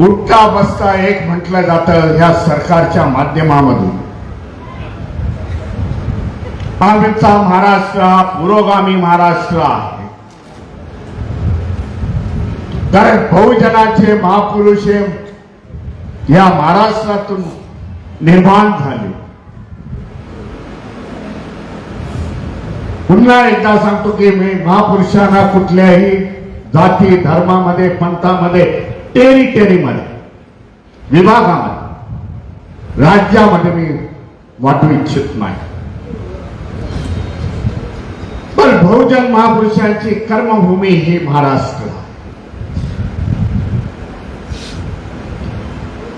उठता बसता एक म्हटलं जातं ह्या सरकारच्या माध्यमामधून. आमचा महाराष्ट्र हा पुरोगामी महाराष्ट्र आहे. कारण बहुजनाचे महापुरुष हे या महाराष्ट्रातून निर्माण झाले. पुन्हा एकदा सांगतो की मी महापुरुषांना कुठल्याही जाती धर्मामध्ये पंथामध्ये टेरिटरीमध्ये विभागामध्ये राज्यामध्ये मी वाटू इच्छित नाही. पण बहुजन महापुरुषांची कर्मभूमी ही महाराष्ट्र.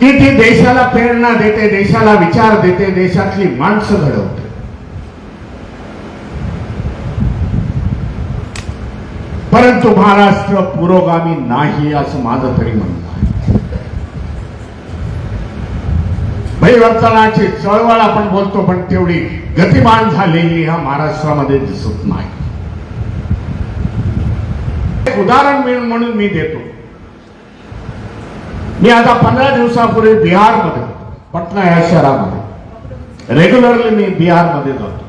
ती ती देशाला प्रेरणा देते देशाला विचार देते देशातली माणसं घडवते. परंतु महाराष्ट्र पुरोगामी नाही असं माझं तरी म्हणणं आहे. परिवर्तनाची चळवळ आपण बोलतो पण तेवढी गतिमान झालेली ह्या महाराष्ट्रामध्ये दिसत नाही. एक उदाहरण म्हणून मी देतो. मी आता पंधरा दिवसापूर्वी बिहारमध्ये पटना या शहरामध्ये रेग्युलरली मी बिहारमध्ये जातो.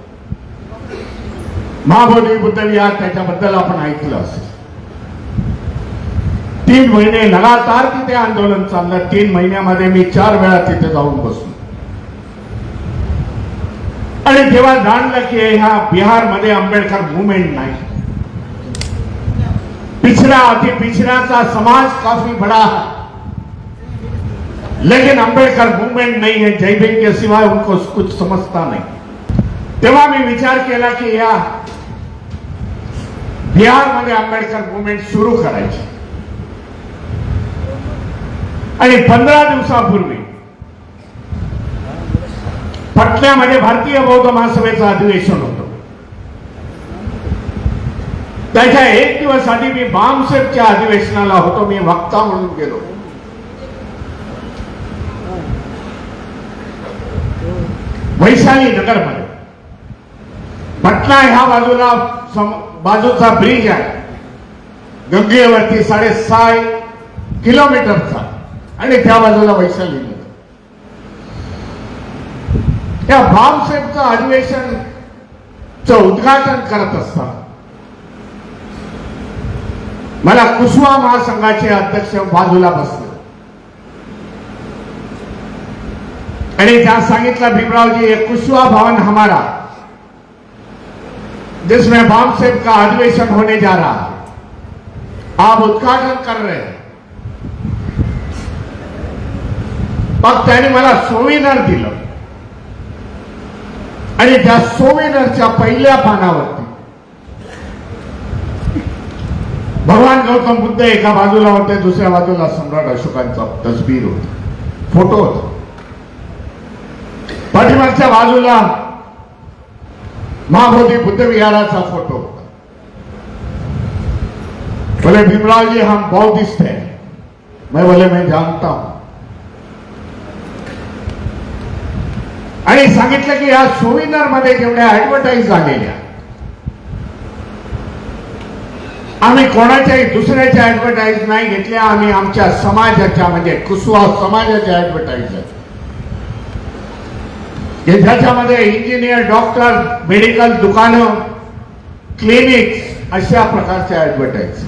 महाबोधी बुद्ध विहार त्याच्याबद्दल आपण ऐकलं असेल. तीन महिने लगातार तिथे आंदोलन चाललं. तीन महिन्यामध्ये मी चार वेळा तिथे जाऊन बसलो. आणि तेव्हा जाणलं की आंबेडकर मुवमेंट नाही, पिछड़ा अति पिछड़ाचा समाज काफ़ी बड़ा लेकिन अंबेडकर मूवमेंट नहीं है, जय के सिवाय उनको कुछ समझता नहीं. तेव्हा मी विचार की या बिहारमध्ये आंबेडकर मुवमेंट सुरू करायची. आणि पंधरा दिवसापूर्वी पटण्यामध्ये म्हणजे भारतीय बौद्ध महासभेचं अधिवेशन होतं. त्याच्या एक दिवस आधी मी बामसेपच्या अधिवेशनाला होतो मी वक्ता म्हणून गेलो. वैशाली नगरमध्ये. पटना ह्या बाजूला बाजूचा ब्रिज आहे. गंगेवरती साडेसहा किलोमीटरचा. आणि त्या बाजूला वैशाली त्या बामसेपचं अधिवेशन उद्घाटन करत असताना मला कुसवा महासंघाचे अध्यक्ष बाजूला बसले. आणि त्या सांगितलं भीमरावजी ये कुशवा भवन हमारा जिसमें बामसेब का अधिवेशन होने जा रहा है. आप उद्घाटन कर रहे हैं. मग त्याने मला सोविनर दिलं. आणि त्या सोविनरच्या पहिल्या पानावरती भगवान गौतम बुद्ध एका बाजूला होते दुसऱ्या बाजूला सम्राट अशोकांचा तस्वीर होता. फोटो होता. पाठीमागच्या बाजूला महाबोधी बुद्ध विहाराचा फोटो होता. बोले भीमराव जी हम बौद्धिस्ट है. मैं बोले मैं जानता हूं. आणि सांगितलं की या सोविनरमध्ये जेवढ्या ऍडव्हर्टाईज झालेल्या आम्ही कोणाच्याही दुसऱ्याच्या ऍडव्हर्टाईज नाही घेतल्या आम्ही आमच्या समाजाच्या म्हणजे कुसवा समाजाच्या ऍडव्हर्टाईज ज्याच्यामध्ये इंजिनियर डॉक्टर मेडिकल दुकानं क्लिनिक्स अशा प्रकारच्या ऍडव्हर्टाईज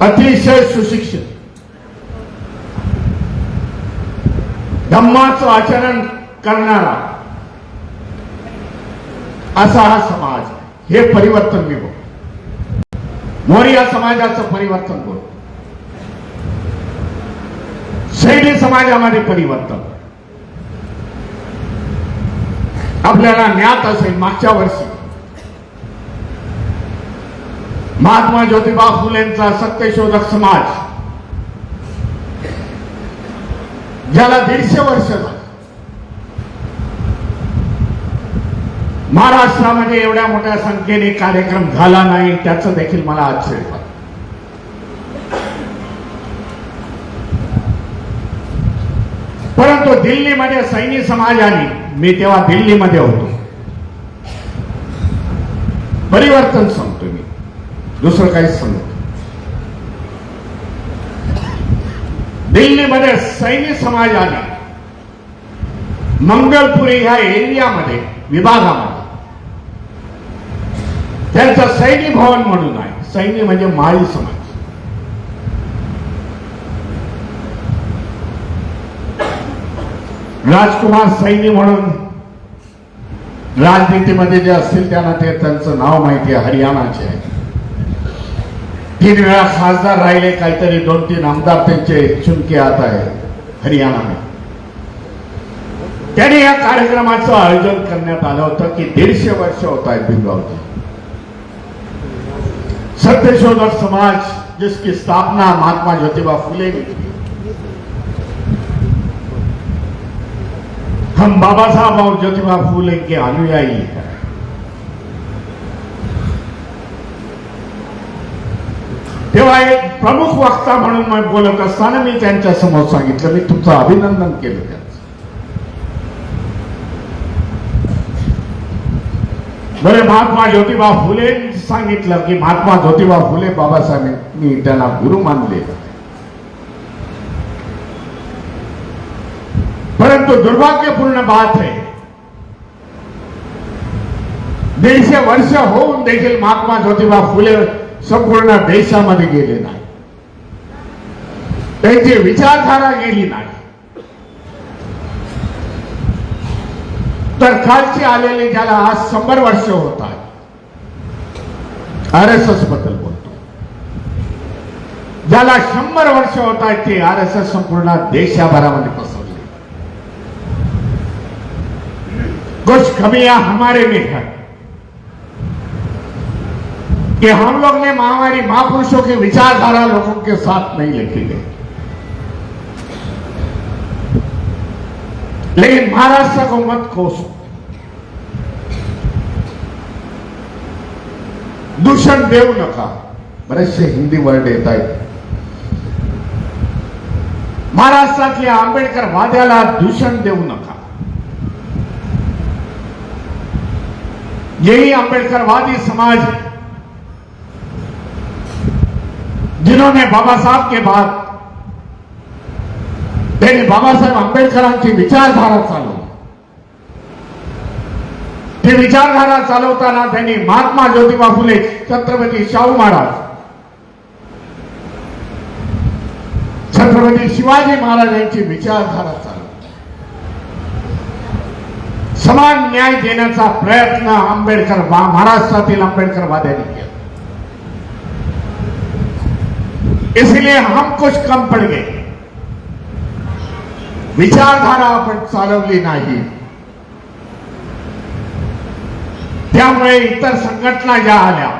अतिशय सुशिक्षित. धम्माचं आचरण करणारा. असा हा समाज हे परिवर्तन मी बघतो मोर्या समाजाचं परिवर्तन बघतो शैली समाजामध्ये परिवर्तन. आपल्याला ज्ञात असेल मागच्या वर्षी. महात्मा ज्योतिबा फुलेंचा सत्यशोधक समाज. ज्याला दीडशे वर्ष झाली. महाराष्ट्रामध्ये एवढ्या मोठ्या संख्येने कार्यक्रम झाला नाही त्याच देखील मला आश्चर्य वाटतं. परंतु दिल्लीमध्ये सैनी समाजाने मी तेव्हा दिल्लीमध्ये होतो. परिवर्तन सांगतो मी. दुसरं काहीच सांगतो दिल्लीमध्ये सैनिक समाजाने. मंगलपुरी ह्या एरियामध्ये विभागामध्ये. त्यांचं सैनिक भवन म्हणून आहे. सैनिक म्हणजे माळी समाज. राजकुमार सैनी म्हणून राजनीतीमध्ये जे असतील त्यांना ते त्यांचं नाव माहिती आहे हरियाणाचे आहे. तीन वेळा खासदार राहिले काहीतरी दोन तीन आमदार चुनके आता आहे हरियाणा में कार्यक्रमाचं आयोजन करण्यात आलं होतं की दीडशे वर्ष होत आहेत भिलगावचे सत्यशोधक समाज, जिसकी स्थापना महात्मा ज्योतिबा फुले ने की हम बाबा साहब और ज्योतिबा फूले के अनुयायी हैं. तेव्हा एक प्रमुख वक्ता म्हणून मी बोलत असताना मी त्यांच्यासमोर सांगितलं मी तुमचं अभिनंदन केलं त्यांचं. बरे महात्मा ज्योतिबा फुले सांगितलं की महात्मा ज्योतिबा फुले बाबासाहेबांनी त्यांना गुरु मानले. परंतु दुर्भाग्यपूर्ण बात आहे दीडशे वर्ष होऊन देखील महात्मा ज्योतिबा फुले संपूर्ण देशामध्ये गेले नाही. त्यांची विचारधारा गेली नाही. तर खालची आलेले ज्याला आज शंभर वर्ष होत आर एस एसबद्दल बोलतो. ज्याला शंभर वर्ष होत आहेत ते आर एस एस संपूर्ण देशाभरामध्ये पसरले. कुछ कमियां हमारे में है. कि हम लोग ने महामारी महापुरुषों की विचारधारा लोगों के साथ नहीं लिखी गई। लेकिन महाराष्ट्र को मत कोसो। दूषण देऊ नका बरेचसे हिंदी वर्ड येत आहेत महाराष्ट्रातल्या आंबेडकर वाद्याला दूषण देऊ नका यही अंबेडकरवादी समाज जिन्होंने बाबा साहब के बाद त्यांनी बाबासाहेब आंबेडकरांची विचारधारा चालवली ती विचारधारा चालवताना त्यांनी महात्मा ज्योतिबा फुले छत्रपती शाहू महाराज छत्रपती शिवाजी महाराज यांची विचारधारा चालवली समान न्याय देण्याचा प्रयत्न आंबेडकर वा- महाराष्ट्रातील आंबेडकरवाद्यांनी केला. इसलिए हम कुछ कम पड़ गए। विचारधारा आपण चालवली नाही। त्यामुळे इतर संघटना ज्या आल्या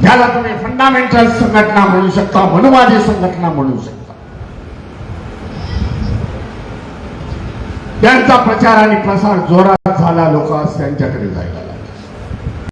ज्याला तुम्ही फंडामेंटल संघटना म्हणू शकता मनुवादी संघटना म्हणू शकता. त्यांचा प्रचार आणि प्रसार जोरात झाला लोक आज त्यांच्याकडे जायला